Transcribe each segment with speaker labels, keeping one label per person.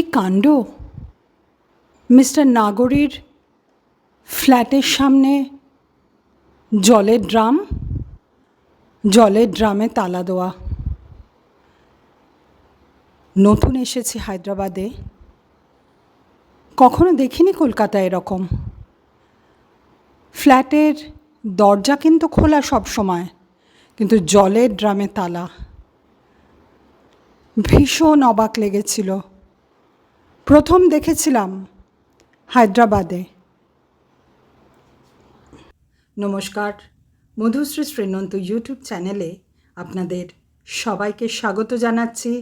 Speaker 1: কি কাণ্ড? মিস্টার নাগরির ফ্ল্যাটের সামনে জলের ড্রাম? জলের ড্রামে তালা দেওয়া। নতুন এসেছি হায়দ্রাবাদে। কখনো দেখিনি কলকাতায় এরকম। ফ্ল্যাটের দরজা কিন্তু খোলা সব সময়, কিন্তু জলের ড্রামে তালা। ভীষণ অবাক লেগেছিল। প্রথম দেখেছিলাম হায়দ্রাবাদে। নমস্কার, মধুশ্রী শ্রীনন্ত ইউটিউব চ্যানেলে আপনাদের সবাইকে স্বাগত জানাচ্ছি।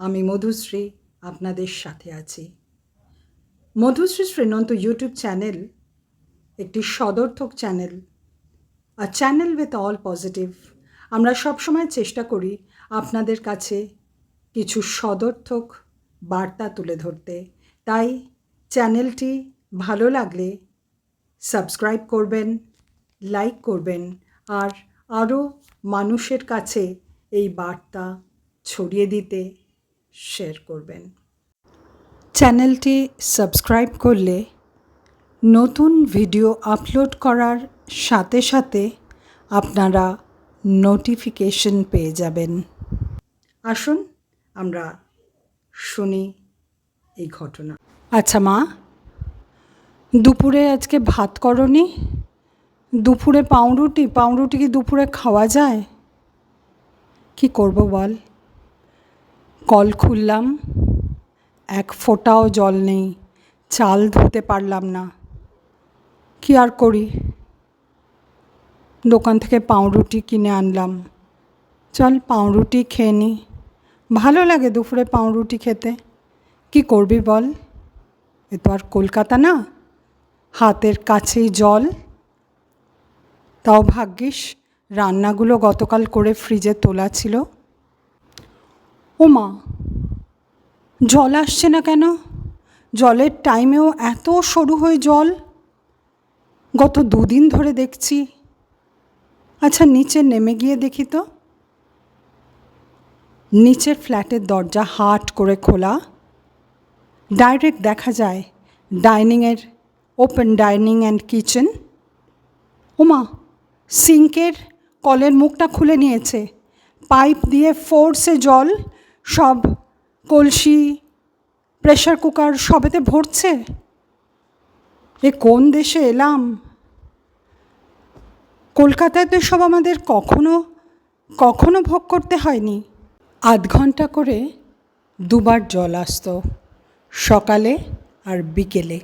Speaker 1: আমি মধুশ্রী, আপনাদের সাথে আছি। মধুশ্রী শ্রীনন্ত ইউটিউব চ্যানেল একটি সদর্থক চ্যানেল আর চ্যানেল উইথ অল পজিটিভ আমরা সবসময় চেষ্টা করি আপনাদের কাছে কিছু সদর্থক বার্তা তুলে ধরতে। তাই চ্যানেলটি ভালো লাগলে সাবস্ক্রাইব করবেন, লাইক করবেন আর আরও মানুষের কাছে এই বার্তা ছড়িয়ে দিতে শেয়ার করবেন। চ্যানেলটি সাবস্ক্রাইব করলে নতুন ভিডিও আপলোড করার সাথে সাথে আপনারা নোটিফিকেশন পেয়ে যাবেন। আসুন আমরা শুনি এই ঘটনা। আচ্ছা মা, দুপুরে আজকে ভাত করনি? দুপুরে পাউরুটি? পাউরুটি কি দুপুরে খাওয়া যায়? কি করব বল? কল খুললাম, এক ফোঁটাও জল নেই, চাল ধুতে পারলাম না। কি আর করি? দোকান থেকে পাউরুটি কিনে আনলাম। চল পাউরুটি খেয়ে নিই ভালো লাগে দুপুরে পাউরুটি খেতে। কি করবি বল? এ তো আর কলকাতা না। হাতের কাছেই জল। তাও ভাগ্যিস, রান্নাগুলো গতকাল করে ফ্রিজে তোলা ছিল। ও মা জল আসছে না কেন? জলের টাইমেও এত সরু হয়ে জল। গত দুদিন ধরে দেখছি। আচ্ছা নিচে নেমে গিয়ে দেখি তো। নিচের ফ্ল্যাটের দরজা হাট করে খোলা। ডাইরেক্ট দেখা যায় ডাইনিংয়ের ওপেন ডাইনিং অ্যান্ড কিচেন ওমা সিঙ্কের কলের মুখটা খুলে নিয়েছে। পাইপ দিয়ে ফোর্সে জল সব কলসি প্রেশার কুকার সবেতে ভরছে। এ কোন দেশে এলাম? কলকাতায় তো সব আমাদের কখনো কখনো ভোগ করতে হয়নি। আধ ঘণ্টা করে দুবার জল আসতো। সকালে আর বিকেলে।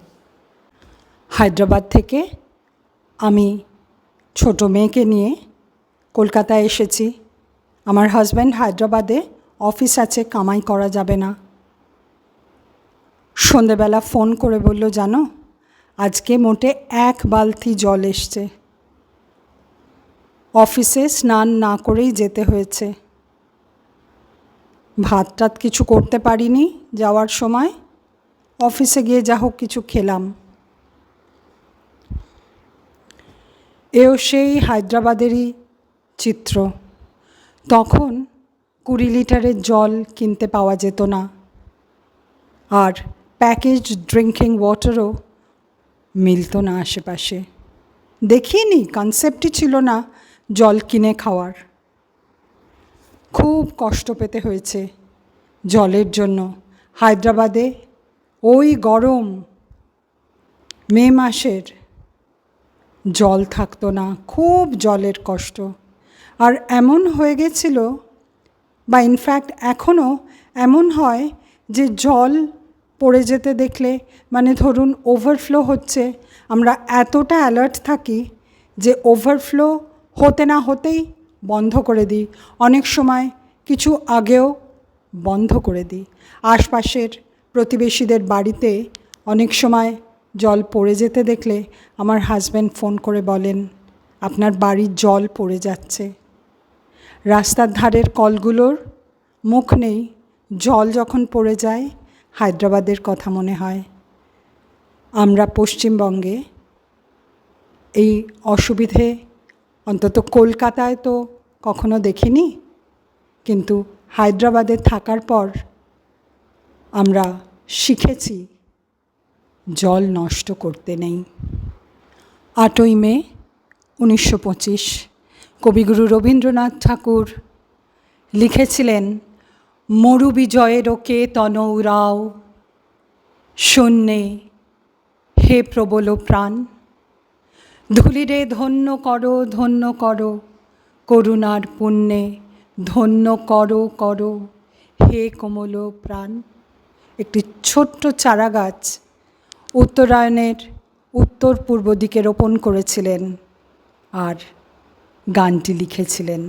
Speaker 1: হায়দ্রাবাদ থেকে আমি ছোট মেয়েকে নিয়ে কলকাতায় এসেছি। আমার হাজব্যান্ড হায়দ্রাবাদে অফিস আছে, কামাই করা যাবে না। সন্ধেবেলা ফোন করে বলল, জানো, আজকে মোটে এক বালতি জল এসছে। অফিসে স্নান না করেই যেতে হয়েছে। ভাত টাত কিছু করতে পারিনি যাওয়ার সময়। অফিসে গিয়ে যা হোক কিছু খেলাম। এও সেই হায়দ্রাবাদেরই চিত্র। তখন কুড়ি লিটারের জল কিনতে পাওয়া যেত না। আর প্যাকেজ ড্রিঙ্কিং ওয়াটারও মিলত না আশেপাশে। দেখিনি কনসেপ্টই ছিল না জল কিনে খাওয়ার। খুব কষ্ট পেতে হয়েছে জলের জন্য। হায়দ্রাবাদে ওই গরম মে মাসের জল থাকতো না, খুব জলের কষ্ট। আর এমন হয়ে গেছিল বা ইনফ্যাক্ট এখনও এমন হয় যে জল পড়ে যেতে দেখলে মানে ধরুন ওভারফ্লো হচ্ছে, আমরা এতটা অ্যালার্ট থাকি যে ওভারফ্লো হতে না হতেই বন্ধ করে দিই। অনেক সময় কিছু আগেও বন্ধ করে দিই। আশপাশের প্রতিবেশীদের বাড়িতে অনেক সময় জল পড়ে যেতে দেখলে আমার হাজব্যান্ড ফোন করে বলেন, আপনার বাড়ির জল পড়ে যাচ্ছে। রাস্তার ধারের কলগুলোর মুখ নেই। জল যখন পড়ে যায়, হায়দ্রাবাদের কথা মনে হয়। আমরা পশ্চিমবঙ্গে এই অসুবিধে অন্তত কলকাতায় তো কখনো দেখিনি। কিন্তু হায়দ্রাবাদে থাকার পর আমরা শিখেছি, জল নষ্ট করতে নেই। আটই মে, উনিশশো পঁচিশ, কবিগুরু রবীন্দ্রনাথ ঠাকুর লিখেছিলেন, মরু বিজয়ের ওকে তনৌরাও শূন্যে হে প্রবল প্রাণ। ধুলিরে ধন্য করো ধন্য করো, করুণার পুণ্যে ধন্য করো করো, হে কোমল প্রাণ। একটি ছোট্ট চারা গাছ উত্তরায়ণের উত্তর পূর্ব দিকে রোপণ করেছিলেন আর গানটি লিখেছিলেন।